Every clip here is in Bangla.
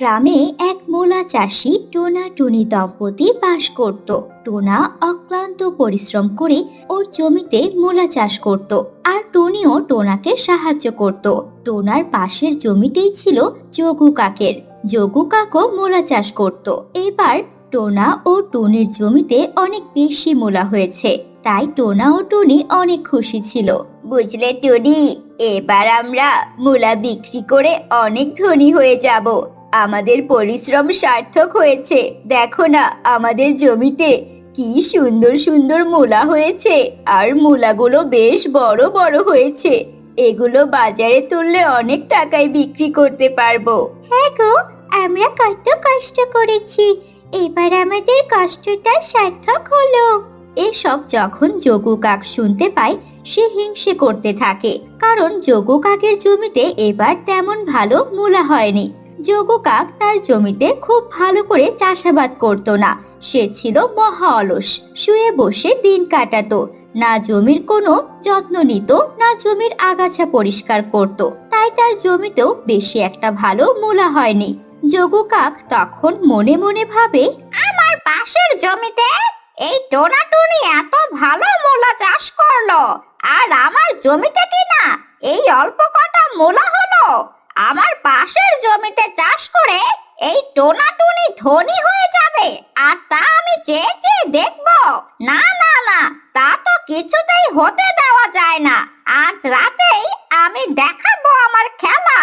গ্রামে এক মোলা চাষি টোনা টুনি দম্পতি বাস করত। টোনা অক্লান্ত পরিশ্রম করে ওর জমিতে মোলা চাষ করত আর টুনিও টোনাকে সাহায্য করত। টোনার পাশের জমিতেই ছিল যোগু কাকের। যোগু কাকও মোলা চাষ করত। এবার টোনা ও টুনির জমিতে অনেক বেশি মোলা হয়েছে। তাই টোনা ও টুনি অনেক খুশি ছিল। বুঝলে টুনি, এবার আমরা মূলা বিক্রি করে অনেক ধনী হয়ে যাব। আমাদের পরিশ্রম সার্থক হয়েছে। দেখো না আমাদের জমিতে কি সুন্দর সুন্দর মূলা হয়েছে আর মূলাগুলো বেশ বড় বড় হয়েছে। এগুলো বাজারে তুললে অনেক টাকায় বিক্রি করতে পারব। হ্যাঁ গো আমরা কত কষ্ট করেছি। এবার আমাদের কষ্টটা সার্থক হলো। এসব যখন যোগু কাক শুনতে পায় সে হিংসে করতে থাকে। কারণ যোগু কাকের জমিতে এবার তেমন ভালো মূলা হয়নি। যোগু কাক তার জমিতে খুব ভালো করে চাষাবাদ করত না। সে ছিল মহা অলস, শুয়ে বসে দিন কাটাতো। না জমির কোনো যত্ন নিত, না জমির আগাছা পরিষ্কার করত। তাই তার জমিতেও বেশি একটা ভালো মূলা হয়নি। যোগু কাক তখন মনে মনে ভাবে, আমার পাশের জমিতে এই টোনাটুনি এত ভালো মূলা চাষ করল, আর আমার জমিতে কি না এই অল্প কটা মূলা হলো? আমার পাশের জমিতে চাষ করে এই টোনাটুনি ধনী হয়ে যাবে। আর তা আমি চেয়ে চেয়ে দেখব। না না না, তা তো কিছুতেই হতে দেওয়া যায় না। আজ রাতেই আমি দেখাবো আমার খেলা।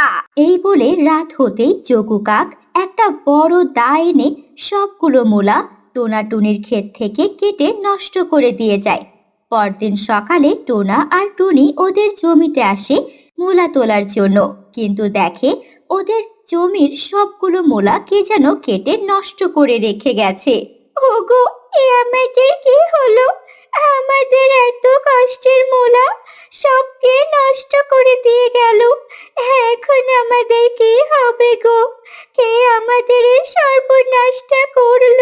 এই বলে রাত হতেই চকু কাক, একটা বড় দা এনে সবগুলো মূলা টোনাটুনির ক্ষেত থেকে কেটে নষ্ট করে দিয়ে যায়। পরদিন সকালে টোনা আর টুনি ওদের জমিতে আসে মূলা তোলার জন্য। কিন্তু দেখে ওদের জমির সবগুলো মূলা কে যেন কেটে নষ্ট করে রেখে গেছে। ওগো, এ আমাদের কি হলো? আমাদের এত কষ্টের মূলা সবকে নষ্ট করে দিয়ে গেল। এখন আমাদের কি হবে গো? কে আমাদের এই সর্বনাশটা করল?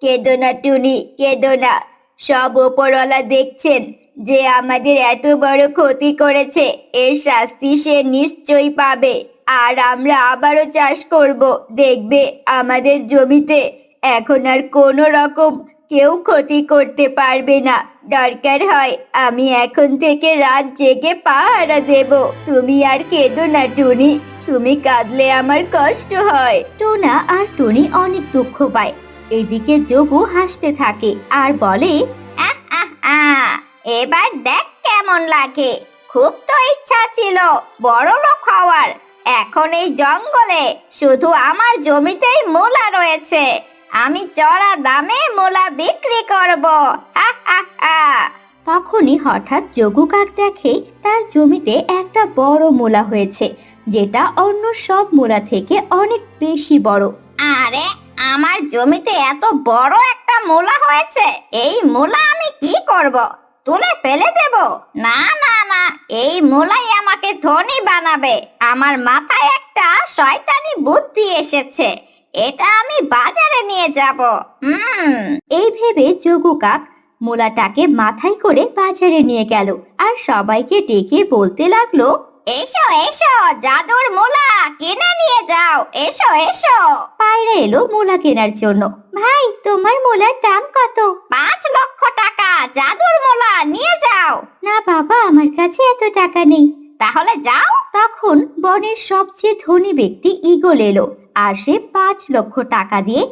কেদো না টুনি, কেদো না। সব ওপরওয়ালা দেখছেন। যে আমাদের এত বড় ক্ষতি করেছে এর শাস্তি সে নিশ্চয়ই পাবে। আর আমরা আবারও চাষ করব। দেখবে আমাদের জমিতে এখন আর কোনো রকম কেউ ক্ষতি করতে পারবে না। দরকার হয় আমি এখন থেকে রাত জেগে পাহারা দেব। তুমি আর কেঁদো না টুনি। তুমি কাঁদলে আমার কষ্ট হয়। টোনা আর টুনি অনেক দুঃখ পায়। এদিকে যোগু হাসতে থাকে আর বলে "আহ, আহ, আহ, এবার দেখ কেমন লাগে। খুব তো ইচ্ছা ছিল বড় লোক হওয়ার। এখন এই জঙ্গলে শুধু আমার জমিতেই মূলা রয়েছে। আমি চড়া দামে মূলা বিক্রি করব। তখনই হঠাৎ যোগু কাক দেখে তার জমিতে একটা বড় মূলা হয়েছে, যেটা অন্য সব মূলা থেকে অনেক বেশি বড়। আরে, আমার জমিতে এত বড় একটা মূলা হয়েছে, এই মূলা আমি কি করব? তুলে ফেলে দেব। না না না, এই মূলাই আমাকে ধনী বানাবে। আমার মাথায় একটা শয়তানি বুদ্ধি এসেছে। এটা আমি বাজারে নিয়ে যাব। হুম। এই ভেবে যোগু কাক মূলাটাকে মাথায় করে বাজারে নিয়ে গেল আর সবাইকে ডেকে বলতে লাগল, এসো এসো, জাদুর মূলা কিনে নিয়ে যাও। এসো এসো। পায়রা এলো মূলা কেনার জন্য। ভাই, তোমার মূলার দাম কত? পাঁচ লক্ষ টাকা, জাদুর মূলা, নিয়ে যাও। না বাবা, আমার কাছে এত টাকা নেই। তাহলে যাও। তখন বনের সবচেয়ে ধনী ব্যক্তি ইগল এলো আর সে পাঁচ লক্ষ টাকা দিয়ে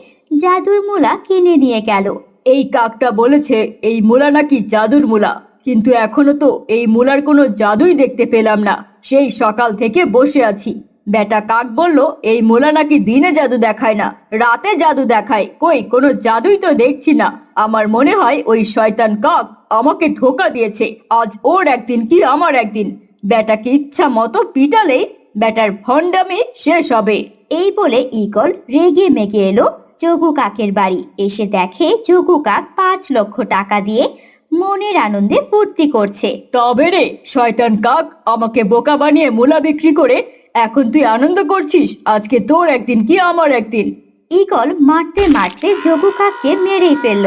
জাদুর মূলা কিনে নিয়ে গেল। এই কাকটা বলেছে, এই মূলা নাকি জাদুর মূলা। কিন্তু এখনও তো এই মূলার কোনো জাদুই দেখতে পেলাম না। সেই সকাল থেকে বসে আছি। বেটা কাক বলল এই মূলা নাকি দিনে জাদু দেখায় না রাতে জাদু দেখায় কই কোনো জাদুই তো দেখছি না। আমার মনে হয় ওই শয়তান কাক আমাকে ধোকা দিয়েছে আজ ওর একদিন কি আমার একদিন। বেটাকে ইচ্ছা মতো পিটালে বেটার ভণ্ডামি শেষ হবে। এই বলে ইগল রেগে মেগে এলো যোগু কাকের বাড়ি। এসে দেখে যোগু কাক পাঁচ লক্ষ টাকা দিয়ে মনের আনন্দে ফুর্তি করছে। তবে রে শয়তান কাক আমাকে বোকা বানিয়ে মূলা বিক্রি করে এখন তুই আনন্দ করছিস? আজকে তোর একদিন কি আমার একদিন? ইগল মারতে মারতে যোগু কাককে মেরেই ফেলল।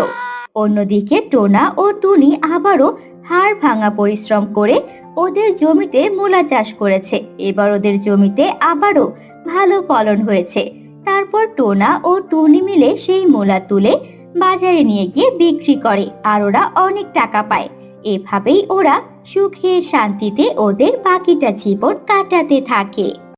অন্যদিকে টোনা ও টুনি আবারও হাড় ভাঙা পরিশ্রম করে ওদের জমিতে মূলা চাষ করেছে। এবার ওদের জমিতে আবারও ভালো ফলন হয়েছে। তারপর টোনা ও টুনি মিলে সেই মূলা তুলে বাজারে নিয়ে গিয়ে বিক্রি করে আর ওরা অনেক টাকা পায়। এভাবেই ওরা সুখে শান্তিতে ওদের বাকিটা জীবন কাটাতে থাকে।